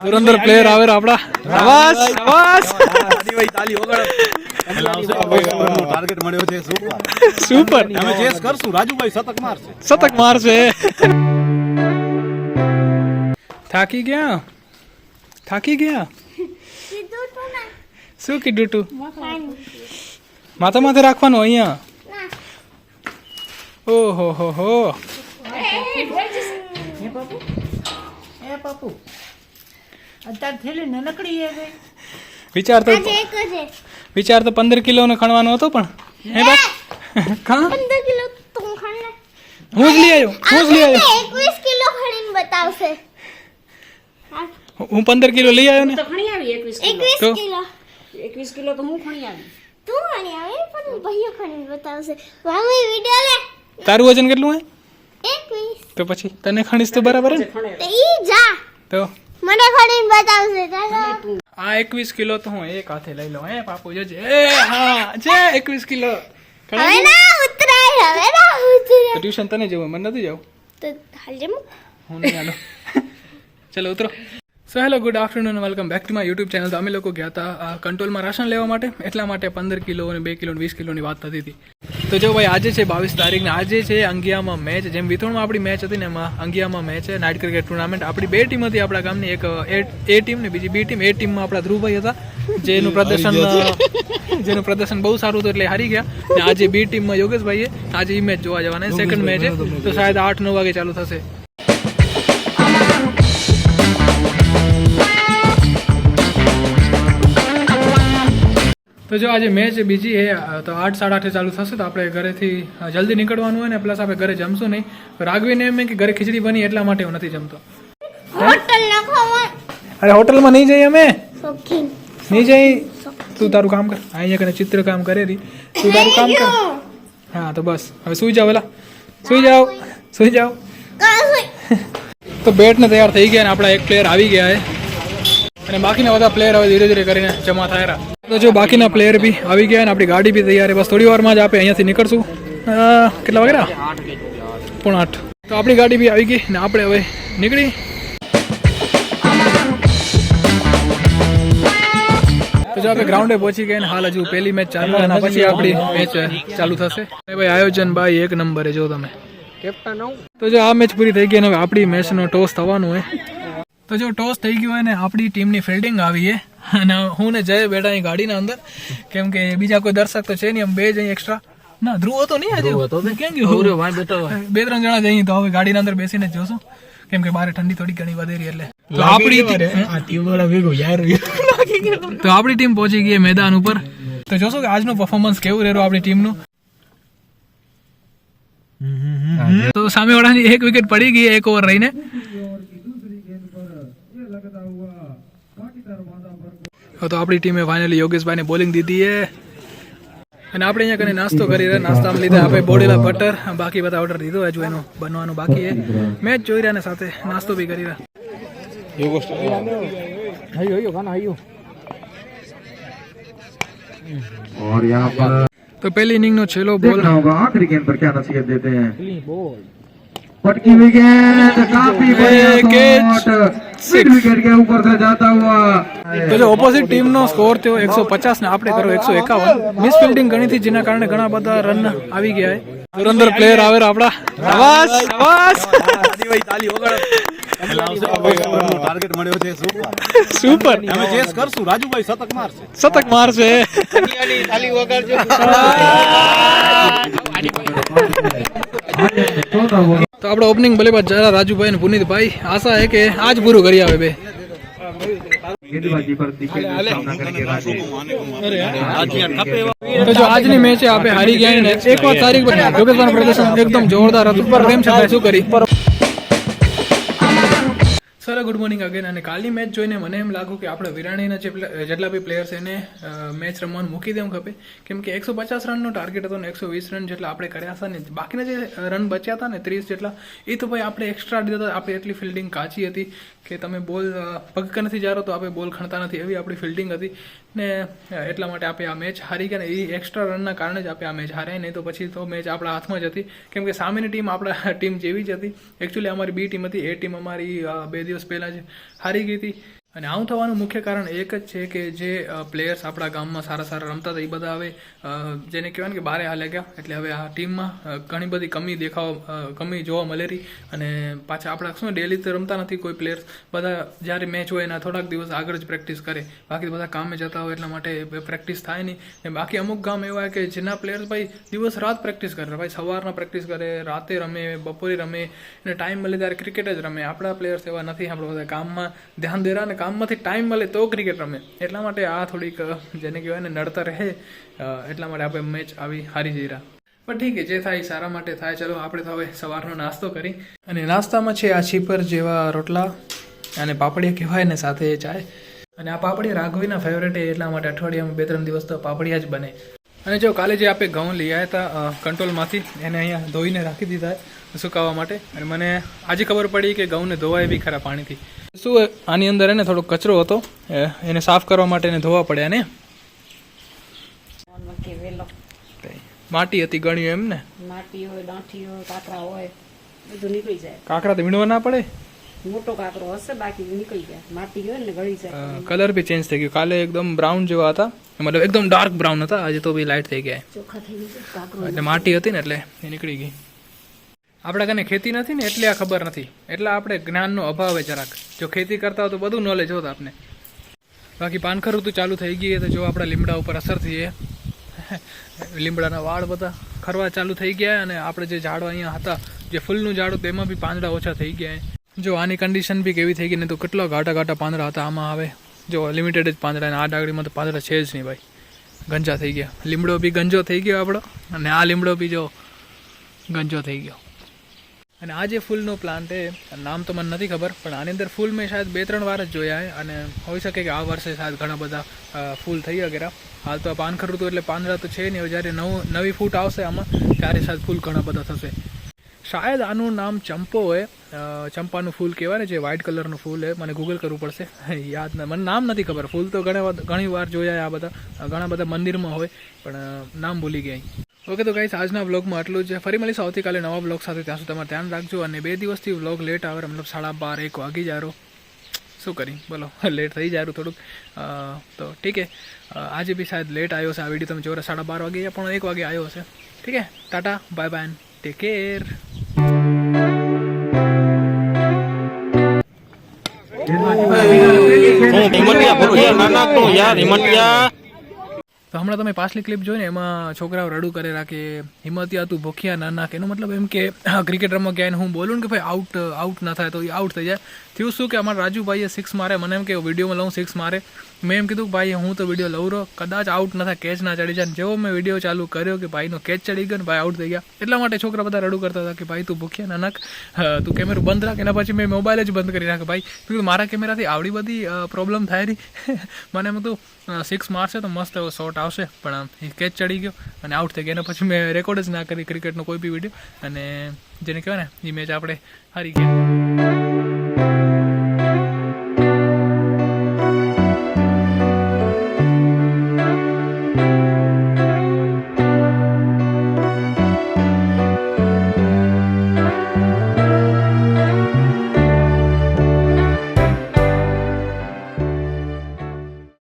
ધુરંધર player આવે આપડા આવાસ આવાસ ટાર્ગેટ મળ્યો છે સુપર સુપર અમે ચેસ કરશું રાજુભાઈ શતક મારશે. શતક મારશે. થાકી ગયા? થાકી ગયા? શું કીધું તું? માથા માથે રાખવાનું અહીંયા? ઓહો હો હો એ પપ્પુ અત્યારે થેલી નનકડી એ ગઈ વિચાર તો. વિચાર તો પંદર કિલો નો ખણવાનો હતો પણ. હે બા કા પંદર કિલો તું ખાને હું જ લઈ આવ્યો હું જ લઈ આવ્યો. એકવીસ કિલો ખણીને બતાવશે. હું પંદર કિલો લઈ આવ્યો ને? તો ખણી આવી એકવીસ કિલો. એકવીસ તો? કિલો. એકવીસ કિલો તો હું ખણી આવી. તું ખણી આવે પણ ભાઈઓ ખણીને બતાવશે. મમ્મી વિડિયો લે. તારું વજન કેટલું હે એકવીસ. તો પછી તને ખણીશ તો બરાબર હે ને? તો ઈ જા. તો? મને ખરીને બતાવશે ચાલો. આ એકવીસ કિલો તો હું એક હાથે લઈ લઉં હે પાપુ જોજે. એ હા જે એકવીસ કિલો. હવે ના ઉતરાય હવે ના ઉતરાય. ટ્યુશન તને જવું મને નથી જવું. તો હાલજે હું નહીં હાલો. ચલો ઉતરો. So hello good afternoon welcome back to my YouTube channel તો અમે લોકો ગયા હતા કંટ્રોલમાં રાશન લેવા માટે. એટલા માટે પંદર કિલો અને બે કિલો વીસ કિલોની વાત થતી હતી. તો જો ભાઈ આજે છે બાવીસ તારીખ ને આજે છે અંગિયામાં મેચ જેમ વિથોણમાં આપણી મેચ હતી ને એમાં અંગિયામાં મેચ છે. નાઇટ ક્રિકેટ ટુર્નામેન્ટ આપણી બે ટીમ હતી આપણા ગામની. એક એ ટીમ ને બીજી બી ટીમ એ ટીમમાં આપણા ધ્રુવભાઈ હતા જેનું પ્રદર્શન જેનું પ્રદર્શન બહુ સારું હતું એટલે હારી ગયા. આજે બી ટીમમાં યોગેશભાઈએ આજે એ મેચ જોવા જવાના સેકન્ડ મેચ છે. તો શાયદ આઠ નવ વાગે ચાલુ થશે. તો જો આજે મેચ બીજી છે તો આઠ સાડા આઠે ચાલુ થશે તો આપણે ઘરેથી જલ્દી નીકળવાનું હોય ને પ્લસ આપણે ઘરે જમશું નહીં. રાઘવીને એમ કે ઘરે ખીચડી બની એટલા માટે હું નથી જમતો. અરે હોટલમાં નહીં જઈએ અમે? નહીં જઈ તું તારું કામ કર. અહીંયા કને ચિત્ર કામ કરે રી. તું તારું કામ કર. હા તો બસ. હવે સુઈ જાવ પેલા સુઈ જાઓ. સુઈ જાઓ. તો બેટને તૈયાર થઈ ગયા ને આપણા એક પ્લેયર આવી ગયા છે. અને બાકીના બધા પ્લેયર હવે ધીરે ધીરે કરીને જમા થાય રહ્યા. તો જો બાકીના પ્લેયર બી આવી ગયા ને આપણી ગાડી બી તૈયાર બસ થોડી વારમાં જ આપણે અહીંયાથી નીકળશું. કેટલા વાગ્યા? પણ આઠ. તો આપણી ગાડી બી આવી ગઈ ને આપણે હવે નીકળી. તો જો આપણે ગ્રાઉન્ડે પહોંચી ગયા ને હાલ હજુ પહેલી મેચ ચાલુ અને પછી આપણી મેચ ચાલુ થશે. ભાઈ આયોજન ભાઈ એક નંબરે જો તમે. તો જો આ મેચ પૂરી થઈ ગઈ અને હવે આપણી મેચનો ટોસ થવાનું હોય તો જો ટોસ થઈ ગયો હોય ને આપણી ટીમની ફિલ્ડિંગ આવી છે. અને હું ને જય બેઠા અહીં ગાડીના અંદર. કેમ કે બીજા કોઈ દર્શક તો છે નહીં આમ બે જ અહીં એક્સ્ટ્રા ના ધ્રુવ હતો નહીં આજે? કેમ ગયું? બે ત્રણ જણા જઈ તો હવે ગાડીના અંદર બેસીને જોશું. કેમ કે બારે ઠંડી થોડી ઘણી વધેરી એટલે. તો આપણી તો આપણી ટીમ પહોંચી ગઈ મેદાન ઉપર. તો જોશો કે આજનું પરફોર્મન્સ કેવું રહ્યું આપણી ટીમનું? તો સામે વાળાની એક વિકેટ પડી ગઈ એક ઓવર રહીને. તો આપણી ટીમે ફાઇનલી યોગેશભાઈને બોલિંગ દીધી છે અને આપણે અહીંયા કને નાસ્તો કરી રહ્યા નાસ્તામાં લીધા આપણે બોડેલા બટર બાકી બધા ઓર્ડર દીધો હજુ એનો બનવાનું બાકી છે મેચ જોઈ રહ્યા ને સાથે નાસ્તો બી કરી રહ્યા और यहाँ पर તો પહેલી ઇનિંગનો છેલ્લો બોલ देखना होगा आखिरी गेंद पर क्या नसीहत देते हैं पटकी विकेट काफी बढ़िया catch. शॉट मिड विकेट के ऊपर से जाता हुआ તો જો ઓપોઝિટ ટીમનો સ્કોર થયો એકસો પચાસ ને આપણે કર્યો એકસો એકાવન મિસ ફિલ્ડિંગ ઘણી હતી જેના કારણે ઘણા બધા રન આવી ગયા છે ધુરંધર પ્લેયર આવે રે આપડા આવાસ આવાસ ટાર્ગેટ મળ્યો છે સુપર સુપર અમે ચેસ કરશું રાજુભાઈ શતક મારશે શતક મારશે चौदह ओवर તો આપણે ઓપનિંગ ભલે બલ્લેબાજ જરા રાજુભાઈ અને પુનિતભાઈ આશા છે કે આજ પૂરું કરી આવે બે. આજની મેચ આપણે હારી ગયા ને એક વાત તારીખ પર પ્રદર્શન એકદમ જોરદાર હતું. પર પ્રેમ છે શું કરી? સર ગુડ મોર્નિંગ અગેન અને કાલની મેચ જોઈને મને એમ લાગ્યું કે આપણે વિરાણીના જે જેટલા બી પ્લેયર્સ એને મેચ રમવાનું મૂકી દેવું ખપે. કેમ કે એકસો પચાસ રનનો ટાર્ગેટ હતો ને એકસો વીસ રન જેટલા આપણે કર્યા હતા ને, બાકીના જે રન બચ્યા હતા ને ત્રીસ જેટલા, એ તો ભાઈ આપણે એક્સ્ટ્રા દીધા હતા. આપણી એટલી ફિલ્ડિંગ કાચી હતી કે તમે બોલ પગ નથી જારો તો આપણે બોલ ખણતા નથી. એવી આપણી ફિલ્ડિંગ હતી. ને એટલા માટે આપણે આ મેચ હારી ગયા ને, એ એક્સ્ટ્રા રનના કારણે જ આપણે આ મેચ હાર્યા. નહીં તો પછી તો મેચ આપણા હાથમાં જ હતી. કેમ કે સામેની ટીમ આપણા ટીમ જેવી જ હતી. એકચ્યુઅલી અમારી બી ટીમ હતી. એ ટીમ અમારી બે દિવસ પહેલાં જ હારી ગઈ હતી. અને આવું થવાનું મુખ્ય કારણ એક જ છે કે જે પ્લેયર્સ આપણા ગામમાં સારા સારા રમતા હતા, એ બધા હવે જેને કહેવાય ને કે બારે હાલે ગયા. એટલે હવે આ ટીમમાં ઘણી બધી કમી દેખાવ કમી જોવા મળેલી અને પાછા આપણા, શું ડેલી તો રમતા નથી કોઈ પ્લેયર્સ બધા જ્યારે મેચ હોય એના થોડાક દિવસ આગળ જ પ્રેક્ટિસ કરે. બાકી બધા કામે જતા હોય એટલા માટે પ્રેક્ટિસ થાય નહીં. બાકી અમુક ગામ એવા કે જેના પ્લેયર્સ ભાઈ દિવસ રાત પ્રેક્ટિસ કરે. ભાઈ સવારના પ્રેક્ટિસ કરે, રાતે રમે, બપોરે રમે. અને ટાઈમ મળે ત્યારે ક્રિકેટ જ રમે. આપણા પ્લેયર્સ એવા નથી. આપણે બધા કામમાં ધ્યાન દેરા કામમાંથી ટાઈમ મળે તો ક્રિકેટ રમે. એટલા માટે આ થોડીક જેને કહેવાય ને નડતર રહે એટલા માટે આપણે મેચ આવી હારી જઈ રહ્યા. પણ ઠીક છે, જે થાય સારા માટે થાય. ચલો, આપણે તો હવે સવારનો નાસ્તો કરી. અને નાસ્તામાં છે આ છીપર જેવા રોટલા અને પાપડિયા કહેવાય ને સાથે ચાય. અને આ પાપડિયા રાઘવીના ફેવરેટ એટલા માટે અઠવાડિયામાં બે ત્રણ દિવસ તો પાપડિયા જ બને. અને જો કાલે જે આપણે ઘઉં લઈ આવ્યા હતા કંટ્રોલમાંથી એને અહીંયા ધોઈને રાખી દીધા સુકાવા માટે. અને મને આજે ખબર પડી કે ઘઉંને ધોવાય બી ખરા પાણીથી. શું આની અંદર એને થોડો કચરો હતો એને સાફ કરવા માટે એને ધોવા પડ્યા ને? માટી હતી ગણ્યું એમ ને? માટી હોય દાંઠી હોય કાકરા હોય બધું નીકળી જાય. કાકરા તો વીણવા ના પડે? મોટો કાકરો હશે બાકી નીકળી જાય. માટી હોય ને ગળી જાય. કલર બી ચેન્જ થઈ ગયો. કાલે એકદમ બ્રાઉન જેવા હતા. મતલબ એકદમ ડાર્ક બ્રાઉન હતા આજે તો બી લાઇટ થઈ ગયા. એટલે માટી હતી ને એટલે એ નીકળી ગઈ. આપણા કને ખેતી નથી ને એટલે આ ખબર નથી. એટલે આપણે જ્ઞાનનો અભાવ છે જરાક. જો ખેતી કરતા હોય તો બધું નોલેજ હોત આપને. બાકી પાનખર ઋતુ ચાલુ થઈ ગઈ તો જો આપણા લીમડા ઉપર અસર થઈ લીમડાના વાળ બધા ખરવા ચાલુ થઈ ગયા અને આપણે જે ઝાડવા અહીંયા હતા જે ફૂલનું ઝાડ હતું તેમાં બી પાંદડા ઓછા થઈ ગયા જો આની કન્ડિશન બી કેવી થઈ ગઈ ને તો કેટલા ઘાટા ઘાટા પાંદડા હતા આમાં આવે. જો લિમિટેડ જ પાંદડા આ ડાગડીમાં તો પાંદડા છે જ નહીં ભાઈ. ગંજા થઈ ગયા. લીમડો બી ગંજો થઈ ગયો આપણો. અને આ લીમડો બી જો ગંજો થઈ ગયો. અને આ જે ફૂલનો પ્લાન્ટ છે નામ તો મને નથી ખબર, પણ આની અંદર ફૂલ મેં શાયદ બે ત્રણ વાર જ જોયા અને હોઈ શકે કે આ વર્ષે શાયદ ઘણા બધા ફૂલ થઈ ગયા હાલ તો આ પાનખર ઋતુ એટલે પાંદડા તો છે નહીં. જ્યારે નવું, નવી ફૂટ આવશે આમાં, ત્યારે શાયદ ફૂલ ઘણા બધા થશે. શાયદ આનું નામ ચંપો હોય. ચંપાનું ફૂલ કહેવાય ને, જે વ્હાઇટ કલરનું ફૂલ હોય. મને ગૂગલ કરવું પડશે. યાદ ન, મને નામ નથી ખબર. ફૂલ તો ઘણી ઘણી વાર જોયા આ બધા. ઘણા બધા મંદિરમાં હોય, પણ નામ ભૂલી ગયા ઓકે તો ગાઈસ આજના વ્લોગમાં આટલું જ. ફરી મળીશું આવતીકાલે નવા વ્લોગ સાથે. ત્યાં સુધી તમારે ધ્યાન રાખજો અને બે દિવસથી વ્લોગ લેટ આવે. મતલબ સાડા બાર, એક વાગી જારો શું કરી? બોલો. લેટ થઈ જારું થોડુંક. તો ઠીક હે આજે બી શાયદ લેટ આવ્યો છે. આ વીડિયો તમે જોરે સાડા બાર વાગે પણ એક વાગે આવ્યો હશે. ઠીક છે. ટાટા. બાય બાય ટેક કેર હિમટિયા યાર નાના તો યાર હિમટિયા તો હમણાં તમે પાછલી ક્લિપ જોઈને એમાં છોકરાઓ રડું કરેલા કે હિંમતિયા તું ભૂખ્યા ના નાખ. એનો મતલબ એમ કે ક્રિકેટ રમવા ગયા હું બોલું ને કે ભાઈ આઉટ આઉટ ના થાય તો એ આઉટ થઈ જાય. થયું શું કે અમારા રાજુભાઈએ સિક્સ મારે, મને એમ કે વિડીયોમાં લઉં સિક્સ મારે. મેં એમ કીધું ભાઈ, હું તો વીડિયો લઉં રહ્યો. કદાચ આઉટ ના થાય કેચ ના ચડી જાય. જેવો મેં વીડિયો ચાલુ કર્યો કે ભાઈનો કેચ ચડી ગયો ને ભાઈ આઉટ થઈ ગયા. એટલા માટે છોકરા બધા રડું કરતા હતા કે ભાઈ, તું ભૂખ્યા ના નાખ. તું કેમેરો બંધ રાખ. એના પછી મેં મોબાઈલ જ બંધ કરી નાખ ભાઈ કીધું, મારા કેમેરાથી આવડી બધી પ્રોબ્લેમ થાય રહી. મને એમ હતું સિક્સ મારશે તો મસ્ત એવો શોટ આવશે, પણ એ કેચ ચડી ગયો અને આઉટ થઈ ગયા. એના પછી મેં રેકોર્ડ જ ના કરી ક્રિકેટનો કોઈ બી વીડિયો અને જેને કહેવાય ને, એ મેચ આપણે હારી ગયા.